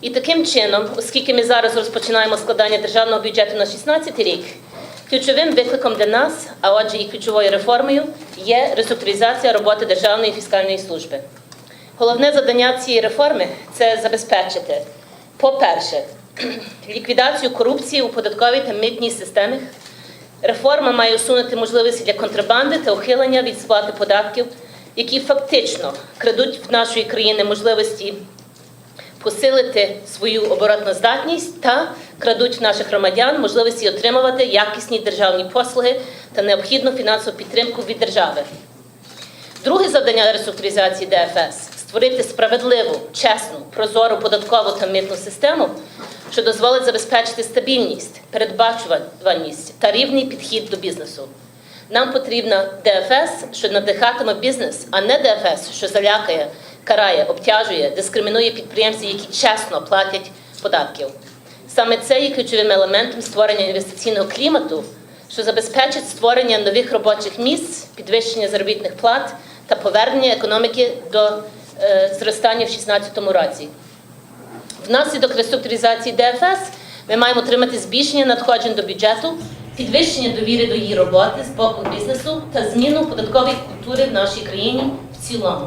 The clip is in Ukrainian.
І таким чином, оскільки ми зараз розпочинаємо складання державного бюджету на 2016 рік, ключовим викликом для нас, а отже і ключовою реформою, є реструктуризація роботи Державної фіскальної служби. Головне завдання цієї реформи це забезпечити, по-перше, ліквідацію корупції у податковій та митній системах. Реформа має усунути можливості для контрабанди та ухилення від сплати податків, які фактично крадуть в нашої країни можливості посилити свою оборотну здатність та крадуть наших громадян можливості отримувати якісні державні послуги та необхідну фінансову підтримку від держави. Друге завдання реструктуризації ДФС створити справедливу, чесну, прозору податкову та митну систему, що дозволить забезпечити стабільність, передбачуваність та рівний підхід до бізнесу. Нам потрібна ДФС, що надихатиме бізнес, а не ДФС, що залякає, карає, обтяжує, дискримінує підприємців, які чесно платять податків. Саме це є ключовим елементом створення інвестиційного клімату, що забезпечить створення нових робочих місць, підвищення заробітних плат та повернення економіки до е, зростання в 2016 році. Внаслідок реструктуризації ДФС ми маємо отримати збільшення надходжень до бюджету, підвищення довіри до її роботи з боку бізнесу та зміну податкової культури в нашій країні в цілому.